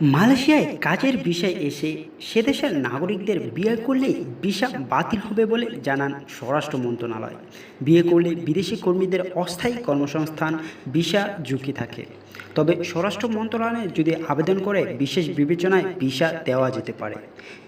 মালয়েশিয়ায় কাজের বিষয় এসে সে দেশের নাগরিকদের বিয়ে করলে ভিসা বাতিল হবে বলে জানান স্বরাষ্ট্র মন্ত্রণালয়। বিয়ে করলে বিদেশি কর্মীদের অস্থায়ী কর্মসংস্থান, ভিসা ঝুঁকি থাকে। তবে স্বরাষ্ট্র মন্ত্রণালয়ে যদি আবেদন করে, বিশেষ বিবেচনায় ভিসা দেওয়া যেতে পারে।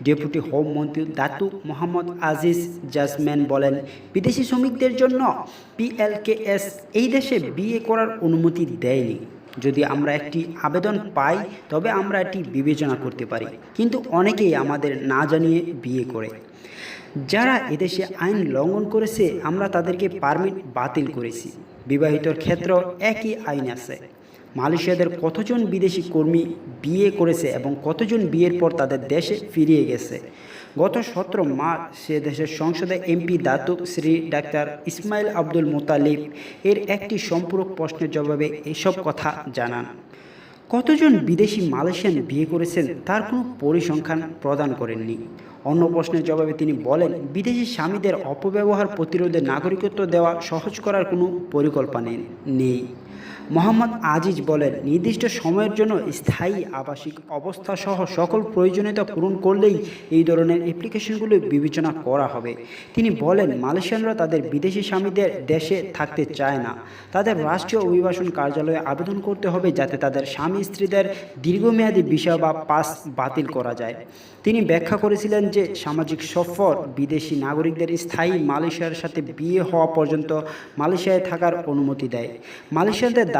ডেপুটি হোম মন্ত্রী দাতু মোহাম্মদ আজিজ জাজম্যান বলেন, বিদেশি শ্রমিকদের জন্য পিএলকেএস এই দেশে বিয়ে করার অনুমতি দেয়নি। যদি আমরা একটি আবেদন পাই, তবে আমরা এটি বিবেচনা করতে পারি। কিন্তু অনেকেই আমাদের না জানিয়ে বিয়ে করে। যারা এদেশে আইন লঙ্ঘন করেছে, আমরা তাদেরকে পারমিট বাতিল করেছি। বিবাহিতর ক্ষেত্র একই আইন আছে। মালয়েশিয়াদের কতজন বিদেশি কর্মী বিয়ে করেছে এবং কতজন বিয়ের পর তাদের দেশে ফিরিয়ে গেছে? গত সতেরো মার্চ সে দেশের সংসদে MP Datuk Seri doctor Ismail Abdul Motalib এর একটি সম্পূরক প্রশ্নের জবাবে এসব কথা জানান। কতজন বিদেশি মালয়েশিয়ান বিয়ে করেছেন তার কোনো পরিসংখ্যান প্রদান করেননি। অন্য প্রশ্নের জবাবে তিনি বলেন, বিদেশি স্বামীদের অপব্যবহার প্রতিরোধে নাগরিকত্ব দেওয়া সহজ করার কোনো পরিকল্পনা নেই। মোহাম্মদ আজিজ বলেন, নির্দিষ্ট সময়ের জন্য স্থায়ী আবাসিক অবস্থা সহ সকল প্রয়োজনীয়তা পূরণ করলেই এই ধরনের অ্যাপ্লিকেশনগুলো বিবেচনা করা হবে। তিনি বলেন, মালয়েশিয়ানরা তাদের বিদেশি স্বামীদের দেশে থাকতে চায় না। তাদের রাষ্ট্রীয় অভিবাসন কার্যালয়ে আবেদন করতে হবে যাতে তাদের স্বামী স্ত্রীদের দীর্ঘমেয়াদী বিষয় বা পাস বাতিল করা যায়। তিনি ব্যাখ্যা করেছিলেন যে, সামাজিক সফর, বিদেশি নাগরিকদের স্থায়ী মালয়েশিয়ার সাথে বিয়ে হওয়া পর্যন্ত মালয়েশিয়ায় থাকার অনুমতি দেয়।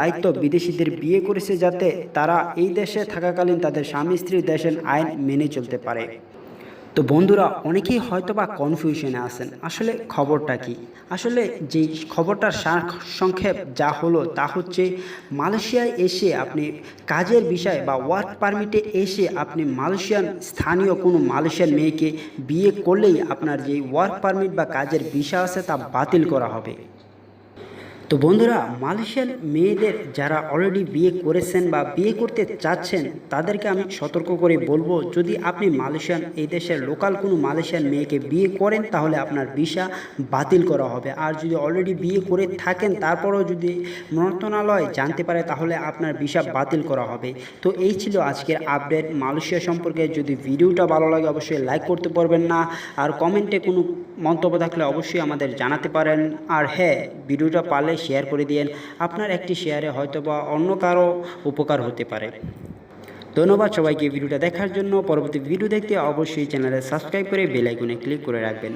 দায়িত্ব বিদেশিদের বিয়ে করেছে যাতে তারা এই দেশে থাকাকালীন তাদের স্বামী স্ত্রীর দেশের আইন মেনে চলতে পারে। তো বন্ধুরা, অনেকেই হয়তো বা কনফিউশনে আছেন। আসলে খবরটা কি? আসলে যেই খবরটার সার সংক্ষেপ যা হলো তা হচ্ছে, মালয়েশিয়ায় এসে আপনি কাজের বিষয় বা ওয়ার্ক পারমিটে এসে আপনি মালয়েশিয়ান স্থানীয় কোনো মালয়েশিয়ান মেয়েকে বিয়ে করলেই আপনার যে ওয়ার্ক পারমিট বা কাজের বিষয় আছে তা বাতিল করা হবে। তো বন্ধুরা মালয়েশিয়ান মেয়েদের যারা অলরেডি বিয়ে করেছেন বা বিয়ে করতে চাচ্ছেন, তাদেরকে আমি সতর্ক করে বলব, যদি আপনি মালয়েশিয়ান, এই দেশের লোকাল কোনো মালয়েশিয়ান মেয়েকে বিয়ে করেন, তাহলে আপনার ভিসা বাতিল করা হবে। আর যদি অলরেডি বিয়ে করে থাকেন, তারপরেও যদি মন্ত্রণালয় জানতে পারে, তাহলে আপনার ভিসা বাতিল করা হবে। তো এই ছিল আজকের আপডেট মালয়েশিয়া সম্পর্কে যদি ভিডিওটা ভালো লাগে, অবশ্যই লাইক করতে পারবেন না। আর কমেন্টে কোনো মন্তব্য থাকলে অবশ্যই আমাদের জানাতে পারেন। আর হ্যাঁ ভিডিওটা পারলে শেয়ার করে দিয়েন। আপনার একটি শেয়ারে হয়তো বা অন্য কারও উপকার হতে পারে। ধন্যবাদ সবাইকে ভিডিওটা দেখার জন্য। পরবর্তী ভিডিও দেখতে অবশ্যই চ্যানেলে সাবস্ক্রাইব করে বেল আইকনে ক্লিক করে রাখবেন।